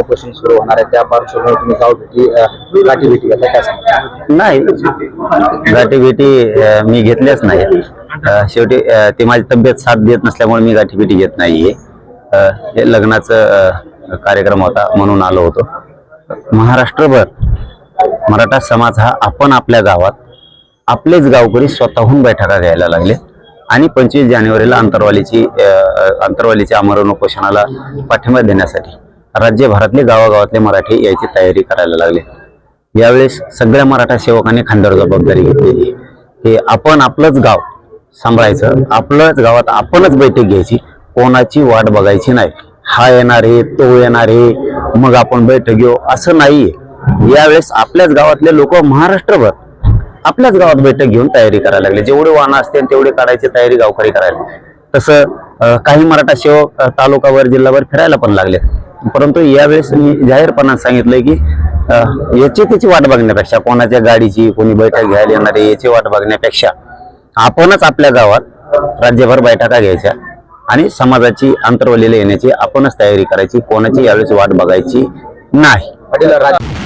उपोषण सुरू होणार आहे त्या पार्श्वभूमीवर तुम्ही गाव भेटी गाठी भेटी घेतल्या काय सांगता नाही गाठीभेटी मी घेतल्याच नाही. शेवटी ते ती माझी तब्येत साथ देत नसल्यामुळे मी गाठीभेटी घेत नाहीये हे लग्नाचं कार्यक्रम होता म्हणून आलो होतो. महाराष्ट्रभर मराठा समाज हा आपण आपल्या गावात आपलेच गावकरी स्वतःहून बैठका घ्यायला लागले. आणि पंचवीस जानेवारीला अंतरवालीची अंतरवालीच्या आमरण उपोषणाला पाठिंबा देण्यासाठी राज्यभरातले गावागावातले मराठी यायची तयारी करायला लागले. यावेळेस सगळ्या मराठा सेवकांनी खांद्यावर जबाबदारी घेतलेली की आपण आपलंच गाव सांभाळायचं आपलंच गावात आपणच बैठक घ्यायची कोणाची वाट बघायची नाही. हा येणार आहे तो येणार आहे मग आपण बैठक घेऊ असं नाहीये. यावेळेस आपल्याच गावातले लोक महाराष्ट्रभर आपल्याच गावात बैठक घेऊन तयारी करायला लागले. जेवढे वाहनं असतील तेवढे काढायची तयारी गावकरी करायला तसं काही मराठा सेवक तालुकावर जिल्हाभर फिरायला पण लागले परंतु यावेळेस मी जाहीरपणात सांगितलंय की याची त्याची वाट बघण्यापेक्षा कोणाच्या गाडीची कोणी बैठक घ्यायला येणार आहे याची वाट बघण्यापेक्षा आपणच आपल्या गावात राज्यभर बैठका घ्यायच्या आणि समाजाची अंतरवलीला येण्याची आपणच तयारी करायची कोणाची यावेळेस वाट बघायची नाही. राज्य